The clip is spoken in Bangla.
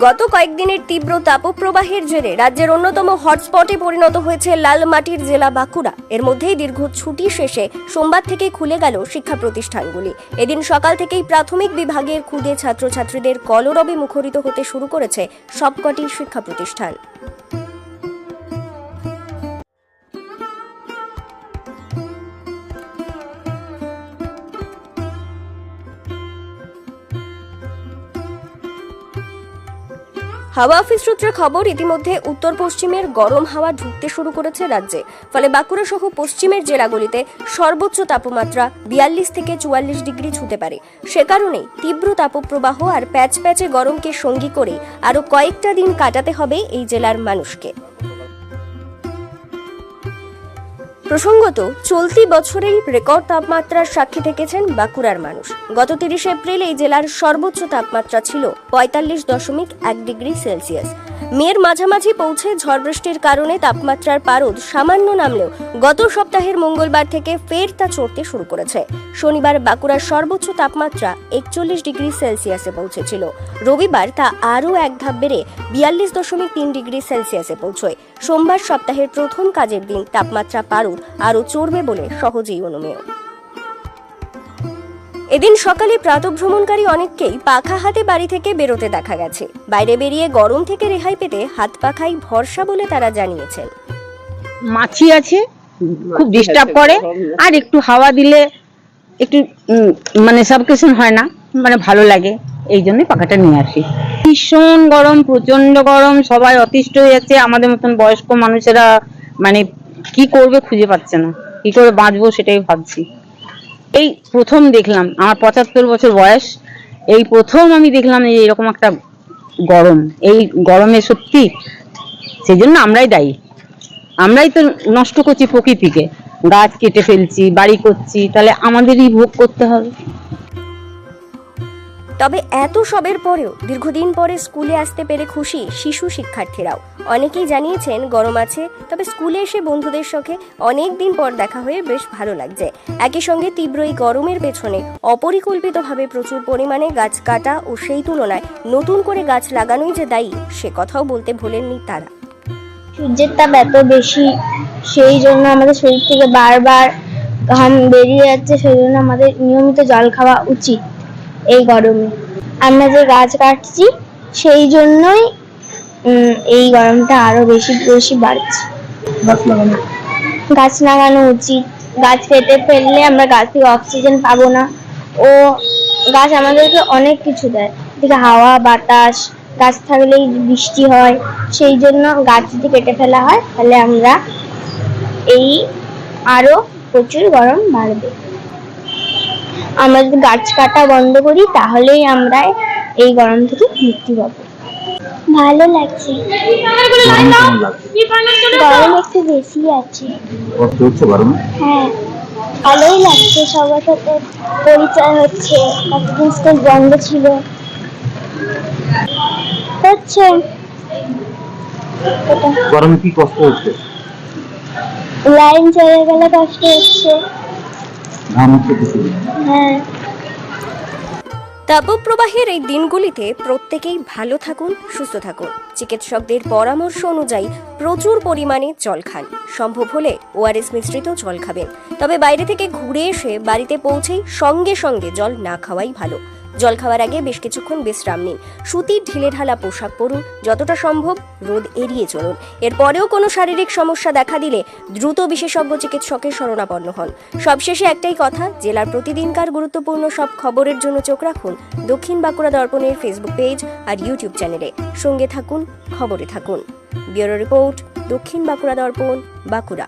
গত কয়েকদিনের তীব্র তাপপ্রবাহের জেরে রাজ্যের অন্যতম হটস্পটে পরিণত হয়েছে লালমাটির জেলা বাঁকুড়া। এর মধ্যেই দীর্ঘ ছুটি শেষে সোমবার থেকে খুলে গেল শিক্ষা প্রতিষ্ঠানগুলি। এদিন সকাল থেকেই প্রাথমিক বিভাগের খুদে ছাত্রছাত্রীদের কলরবে মুখরিত হতে শুরু করেছে সবকটি শিক্ষা প্রতিষ্ঠান। হাওয়া অফিস সূত্রে খবর, ইতিমধ্যে উত্তর পশ্চিমের গরম হাওয়া ঢুকতে শুরু করেছে রাজ্যে। ফলে বাঁকুড়া সহ পশ্চিমের জেলাগুলিতে সর্বোচ্চ তাপমাত্রা বিয়াল্লিশ থেকে চুয়াল্লিশ ডিগ্রি ছুতে পারে। সে কারণেই তীব্র তাপপ্রবাহ আর প্যাচ প্যাচে গরমকে সঙ্গী করে আরও কয়েকটা দিন কাটাতে হবে এই জেলার মানুষকে। প্রসঙ্গত, চলতি বছরেই রেকর্ড তাপমাত্রার সাক্ষী থেকেছেন বাঁকুড়ার মানুষ। গত তিরিশে এপ্রিল এই জেলার সর্বোচ্চ তাপমাত্রা ছিল পঁয়তাল্লিশ দশমিক এক ডিগ্রি সেলসিয়াস। মেয়ের মাঝামাঝি পৌঁছে ঝড় বৃষ্টির কারণে তাপমাত্রার পারদ সামান্য নামলেও গত সপ্তাহের মঙ্গলবার থেকে ফের তা চড়তে শুরু করেছে। শনিবার বাঁকুড়ার সর্বোচ্চ তাপমাত্রা একচল্লিশ ডিগ্রি সেলসিয়াসে পৌঁছেছিল। রবিবার তা আরও এক ধাপ বেড়ে বিয়াল্লিশ দশমিক তিন ডিগ্রি সেলসিয়াসে পৌঁছয়। সোমবার সপ্তাহের প্রথম কাজের দিন তাপমাত্রা পারদ আরও চড়বে বলে সহজেই অনুমেয়। এদিন সকালে প্রাতভ্রমণকারী অনেককেই পাখা হাতে বাড়ি থেকে বেরোতে দেখা গেছে। বাইরে বেরিয়ে গরম থেকে রেহাই পেতে হাত পাখাই ভরসা বলে তারা জানিয়েছেন। মাছি আছে খুব ডিস্টার্ব করে আর একটু হাওয়া দিলে একটু মানে সাবকেশন হয় না মানে ভালো লাগে এই জন্যই পাখাটা নিয়ে আসি। ভীষণ গরম প্রচণ্ড গরম সবাই অতিষ্ঠ হয়ে যাচ্ছে আমাদের মতন বয়স্ক মানুষেরা মানে কি করবে খুঁজে পাচ্ছে না। কি করে বাঁচবো সেটাই ভাবছি। এই প্রথম দেখলাম, আমার পঁচাত্তর বছর বয়স, এই প্রথম আমি দেখলাম যে এরকম একটা গরম। এই গরমে সত্যি সেই জন্য আমরাই দায়ী। আমরাই তো নষ্ট করছি প্রকৃতিকে। গাছ কেটে ফেলছি, বাড়ি করছি, তাহলে আমাদেরই ভোগ করতে হবে। তবে এত সবের পরেও দীর্ঘদিন পরে স্কুলে আসতে পেরে খুশি শিশু শিক্ষার্থীরাও। অনেকেই জানিয়েছেন গরম আছে, তবে স্কুলে এসে বন্ধুদের সঙ্গে অনেক দিন পর দেখা হয়ে বেশ ভালো লাগছে। একই সঙ্গে তীব্র এই গরমের পেছনে অপরিকল্পিতভাবে প্রচুর পরিমাণে গাছ কাটা ও সেই তুলনায় নতুন করে গাছ লাগানোই যে দায়ী, সে কথাও বলতে ভোলেননি তারা। সূর্যের তাপ এত বেশি, সেই জন্য আমাদের শরীর থেকে বারবার ঘাম বেরিয়ে যাচ্ছে, সেই জন্য আমাদের নিয়মিত জল খাওয়া উচিত। এই গরমে। আমরা যে গাছ কাটছি সেই জন্যই এই গরমটা আরও বেশি বেশি বাড়ছে। গাছ লাগানো। উচিত। গাছ কেটে ফেললে আমরা গাছ থেকে অক্সিজেন পাবো না। ও গাছ আমাদেরকে অনেক কিছু দেয়। থেকে হাওয়া বাতাস গাছ থাকলেই বৃষ্টি হয়। সেই জন্য গাছ যদি কেটে ফেলা হয় তাহলে আমরা এই আরও প্রচুর গরম বাড়বে। আমরা যদি গাছ কাটা বন্ধ করি তাহলেই আমরা এই গরম থেকে মুক্তি পাবো। ভালো লাগছে। গরম একটু বেশি আছে। কষ্ট হচ্ছে গরমে? হ্যাঁ ভালোই লাগছে সবার সাথে পরিচয় হচ্ছে কতদিন স্কুল বন্ধ ছিল। হচ্ছে। গরমে কি কষ্ট হচ্ছে? লাইন চলে গেলে কষ্ট হচ্ছে। হ্যাঁ। তাপপ্রবাহের এই দিনগুলিতে প্রত্যেকেই ভালো থাকুন, সুস্থ থাকুন। চিকিৎসকদের পরামর্শ অনুযায়ী প্রচুর পরিমাণে জল খান। সম্ভব হলে ওআরএস মিশ্রিত জল খাবেন। তবে বাইরে থেকে ঘুরে এসে বাড়িতে পৌঁছেই সঙ্গে সঙ্গে জল না খাওয়াই ভালো। জল খাওয়ার আগে বেশ কিছুক্ষণ বিশ্রাম নিন। সুতির ঢিলে ঢালা পোশাক পরুন, যতটা সম্ভব রোদ এড়িয়ে চলুন। এরপরেও কোনো শারীরিক সমস্যা দেখা দিলে দ্রুত বিশেষজ্ঞ চিকিৎসকের শরণাপন্ন হন। সবশেষে একটাই কথা, জেলার প্রতিদিনকার গুরুত্বপূর্ণ সব খবরের জন্য চোখ রাখুন দক্ষিণ বাঁকুড়া দর্পণের ফেসবুক পেজ আর ইউটিউব চ্যানেলে। সঙ্গে থাকুন, খবরে থাকুন। ব্যুরো রিপোর্ট, দক্ষিণ বাঁকুড়া দর্পণ, বাঁকুড়া।